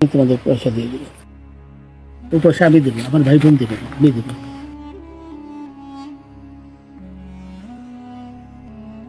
আমি তোমাদের পয়সা দিয়ে দেবো ওই পয়সা আমি দেবো আমার ভাই বোন দেবে আমি দেবো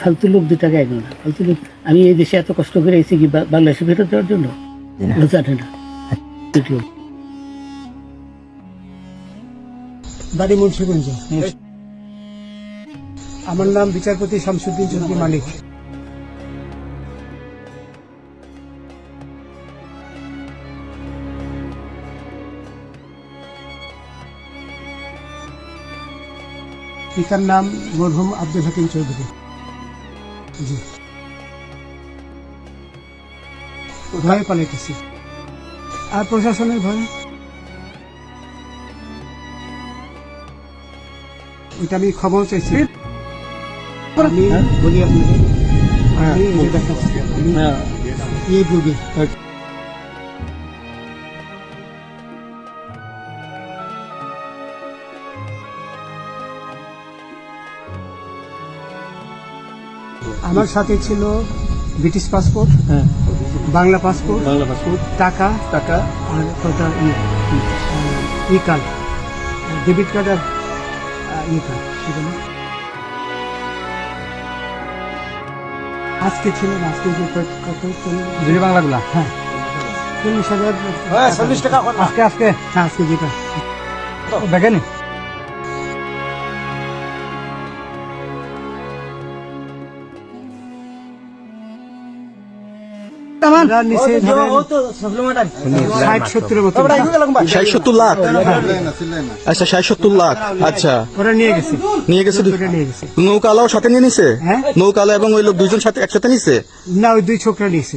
ফালতু লোক দু টাকা এগো না। ফালতু লোক আমি এই দেশে এত কষ্ট করে এসেছি কি বাংলাদেশে ফেরত দেওয়ার জন্য? জানে না। বাড়ি মুন্সিগঞ্জ। আমার নাম বিচারপতি শামসুদ্দিন চৌধুরী মালিক। পিতার নাম মরহুম আব্দুল হাকিম চৌধুরী। জি। ভয়ে পালাইতেছি। আর প্রশাসনের ভয়ে? ওইটা আমি খবর চাইছি। আমি বলি আপনাকে আমি এই যে আমি এই রোগী। আমার সাথে ছিল ব্রিটিশ পাসপোর্ট হ্যাঁ। বাংলা পাসপোর্ট বাংলা পাসপোর্ট টাকা টাকা। আর কটা ই কার্ড ডেবিট কার্ড আর ই কার্ড আজকে ছিল আজকে যে কত কত চল্লিশ- বাংলাগুলা? হ্যাঁ। চল্লিশ হাজার চল্লিশ টাকা আজকে আজকে হ্যাঁ আজকে যেটা। দেখেনি। নৌকালাও সাথে নিয়ে নিছে? হ্যাঁ? নৌকালা এবং ওই লোক দুইজন সাথে একসাথে নিছে? না ওই দুই ছোকরা নিয়েছে